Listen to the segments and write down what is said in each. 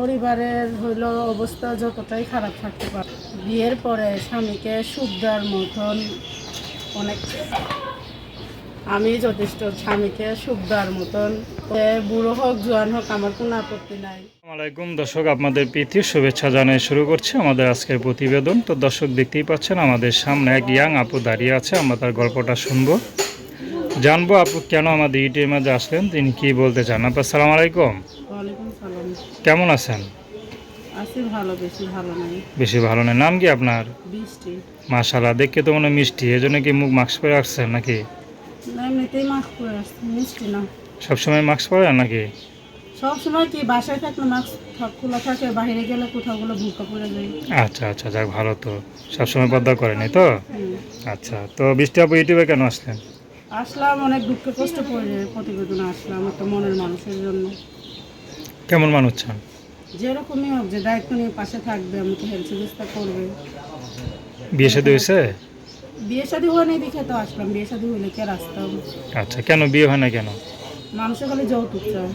পরিবারের হইল অবস্থা যতটাই খারাপ থাকতে পারে। বিয়ের পরে স্বামীকে সুখ মতন অনেক আমি যথেষ্ট স্বামীকে সুখ মতন। বুড়ো হোক, জোয়ান হোক, আমার কোনো আপত্তি নাই। আসসালামাইকুম দর্শক, আপনাদের প্রীতি শুভেচ্ছা জানিয়ে শুরু করছি আমাদের আজকের প্রতিবেদন। তো দর্শক দেখতেই পাচ্ছেন, আমাদের সামনে এক ইয়াং আপু দাঁড়িয়ে আছে, আমরা তার গল্পটা শুনব। জানব আপু কেন আমাদের ইউটিউবের মাঝে আসলেন, তিনি কি বলতে চান? আপু সালাম আলাইকুম। ওয়ালাইকুম সালাম। কেমন আছেন? আছি ভালো বেশি ভালো নাই। বেশি ভালো নেই। নাম কি আপনার? বৃষ্টি। দেখে তো মনে মিষ্টি এই জন্য কি মুখ মাস্ক পরে আসছেন নাকি? না এমনিতেই মাস্ক পরে আসছি মিষ্টি না। সবসময় মাস্ক পরেন নাকি? সব কি বাসায় থাকলে মাস্ক খোলা থাকে বাইরে গেলে কোথাও গুলো ভুকা পড়ে যায় আচ্ছা আচ্ছা যাক ভালো তো। সবসময় পর্দা করেনি তো? আচ্ছা তো বৃষ্টি আপু ইউটিউবে কেন আসলেন? আসলাম অনেক দুঃখে কষ্ট পড়ে প্রতিবেদনে আসলাম একটা মনের মানুষের জন্য। কেমন মানুষ চান যেরকমই হোক যে দায়িত্ব নিয়ে পাশে থাকবে আমাকে হেল্প চিকিৎসা করবে। বিয়ে সাথে হয়েছে? বিয়ে শাদী হয়নি দেখে তো আসলাম বিয়ে শাদী হইলে কে আসতাম আচ্ছা কেন বিয়ে হয় না কেন? মানুষের খালি যৌতুক চায়।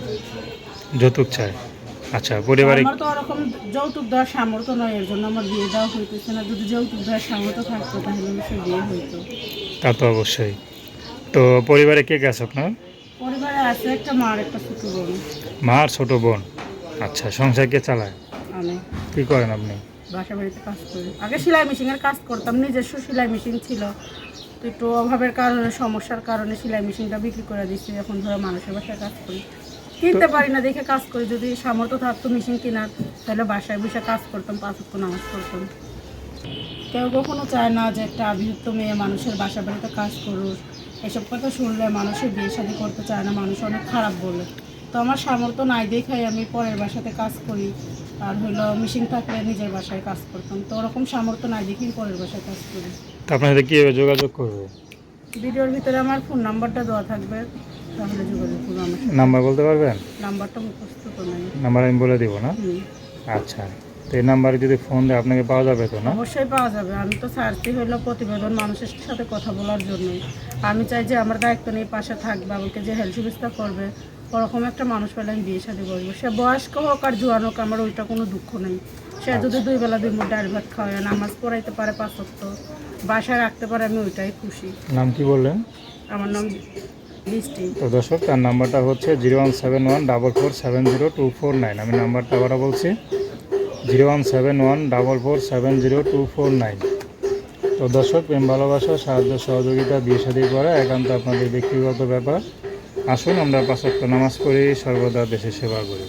যৌতুক চায়। আচ্ছা পরিবারে আমার তো ওরকম যৌতুক দেওয়ার সামর্থ্য নয় এর জন্য আমার বিয়ে দেওয়া হইতেছে না। যদি যৌতুক দেওয়ার সামর্থ্য থাকতো তাহলে সে বিয়ে হইতো। তা তো অবশ্যই। তো পরিবারে কে আছে আপনার? পরিবারে আছে একটা মা আর একটা ছোট বোন। মা আর ছোট বোন। আচ্ছা সংসার কে চালায়? আমি। কি করেন আপনি? বাসা বাড়িতে কাজ করি। আগে সেলাই মেশিনের কাজ করতাম নিজস্ব সেলাই মেশিন ছিল। তো একটু অভাবের কারণে সমস্যার কারণে সেলাই মেশিনটা বিক্রি করে দিচ্ছি এখন ধরো মানুষের বাসায় কাজ করি। কিনতে পারি না দেখে কাজ করি। যদি সামর্থ্য থাকতো মেশিন কেনার তাহলে বাসায় বসে কাজ করতাম পাঁচ নামাজ পড়তাম। কেউ কখনো চায় না যে একটা আবিভক্ত মেয়ে মানুষের বাসা বাড়িতে কাজ করুক। এসব কথা শুনলে মানুষের বিয়ে শাদী করতে চায় না মানুষ অনেক খারাপ বলে। আমার সামর্থ্য নাই দেখাই আমি পরের বাসাতে কাজ করি। আর হইল মেশিন থাকলে নিজের বাসায় কাজ করতাম। তো ওরকম সামর্থ্য নাই দেখি পরের বাসায় কাজ করি। তো আপনার সাথে কীভাবে যোগাযোগ করবে? ভিডিওর ভিতরে আমার ফোন নাম্বারটা দেওয়া থাকবে। তাহলে যোগাযোগ করব আমার নাম্বার বলতে পারবেন? নাম্বারটা মুখস্থ নাই। নাম্বার আমি বলে দেবো না? আচ্ছা। তো এই নাম্বারে যদি ফোন দেয় আপনাকে পাওয়া যাবে তো না? অবশ্যই পাওয়া যাবে। আমি তো ছাড়ছি হলো প্রতিবেদন মানুষের সাথে কথা বলার জন্যই। আমি চাই যে আমার দায়িত্ব নিয়ে পাশে থাকবে আমাকে যে হেল্প সুবিধা করবে ওরকম একটা মানুষ পেলে আমি বিয়ে সাথে বসবো সে বয়স্ক হোক আর জোয়ান হোক আমার ওইটা কোনো দুঃখ নেই। সে যদি দুই বেলা দুই মুঠ ডাল ভাত খাওয়ায় নামাজ পড়াইতে পারে পাঁচত্ব বাসায় রাখতে পারে আমি ওইটাই খুশি। নাম কি বললেন? আমার নাম তো দর্শক তার নাম্বারটা হচ্ছে zero one seven one double four seven zero two four nine. আমি নাম্বারটা আবার বলছি। Zero one seven one double four seven zero two four nine. তো দর্শক, প্রেম, ভালোবাসা, সাহায্য, সহযোগিতা, বিয়ে শাদী করা একান্ত আপনাদের ব্যক্তিগত ব্যাপার। আসুন, আমরা পাঁচ ওয়াক্ত নামাজ পড়ি, সর্বদা দেশের সেবা করি।